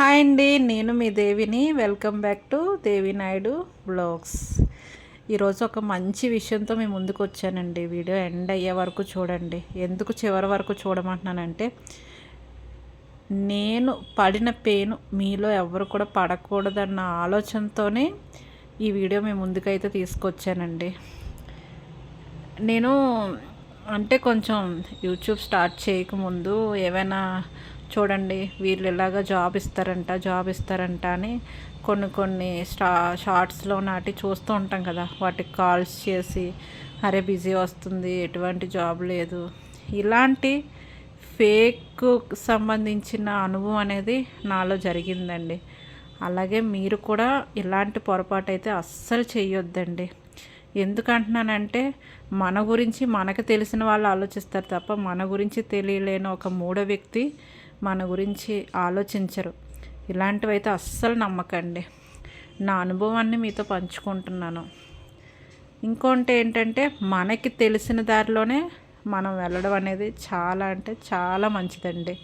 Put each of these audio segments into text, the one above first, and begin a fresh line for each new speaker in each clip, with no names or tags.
Hi అండి నేను మీ దేవిని. Welcome back to Devi Naidu blogs. ఈరోజు ఒక మంచి విషయంతో మేము ముందుకు వచ్చానండి. వీడియో ఎండ్ అయ్యే వరకు చూడండి. ఎందుకు చివరి వరకు చూడమంటున్నానంటే నేను పడిన పెయిన్ మీలో ఎవరు కూడా పడకూడదన్న ఆలోచనతోనే ఈ వీడియో మేము ముందుకైతే తీసుకొచ్చానండి. నేను అంటే కొంచెం యూట్యూబ్ స్టార్ట్ చేయకముందు ఏమైనా చూడండి వీళ్ళు ఇలాగా జాబ్ ఇస్తారంట జాబ్ ఇస్తారంట అని కొన్ని కొన్ని స్టా షార్ట్స్లో నాటి చూస్తూ ఉంటాం కదా వాటికి కాల్స్ చేసి అరే బిజీ వస్తుంది ఎటువంటి జాబ్ లేదు. ఇలాంటి ఫేక్ సంబంధించిన అనుభవం అనేది నాలో జరిగిందండి. అలాగే మీరు కూడా ఇలాంటి పొరపాటు అయితే అస్సలు చేయొద్దండి ఎందుకంటున్నానంటే మన గురించి మనకు తెలిసిన వాళ్ళు ఆలోచిస్తారు తప్ప మన గురించి తెలియలేని ఒక మూడో వ్యక్తి మన గురించి ఆలోచించరు. ఇలాంటివైతే అస్సలు నమ్మకండి. నా అనుభవాన్ని మీతో పంచుకుంటున్నాను. ఇంకోటి ఏంటంటే మనకి తెలిసిన దారిలోనే మనం వెళ్ళడం అనేది చాలా అంటే చాలా మంచిదండి.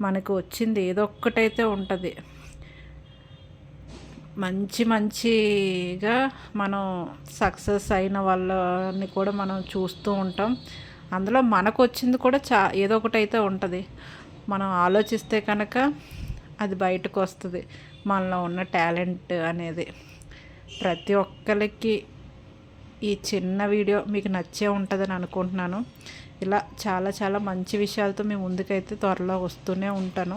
మనకు వచ్చింది ఏదో ఒక్కటైతే ఉంటుంది. మంచి మంచిగా మనం సక్సెస్ అయిన వాళ్ళని కూడా మనం చూస్తూ ఉంటాం. అందులో మనకు వచ్చింది కూడా చా ఏదో ఒకటి అయితే ఉంటుంది. మనం ఆలోచిస్తే కనుక అది బయటకు వస్తుంది. మనలో ఉన్న టాలెంట్ అనేది ప్రతి ఒక్కరికి ఈ చిన్న వీడియో మీకు నచ్చే ఉంటుందని అనుకుంటున్నాను. ఇలా చాలా చాలా మంచి విషయాలతో మేము ముందుకైతే త్వరలో వస్తూనే ఉంటాను.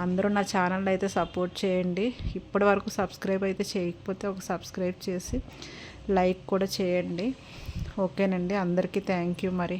అందరూ నా ఛానల్ అయితే సపోర్ట్ చేయండి. ఇప్పటి వరకు సబ్స్క్రైబ్ అయితే చేయకపోతే ఒక సబ్స్క్రైబ్ చేసి లైక్ కూడా చేయండి. ఓకేనండి. అందరికీ థ్యాంక్ యూ మరి.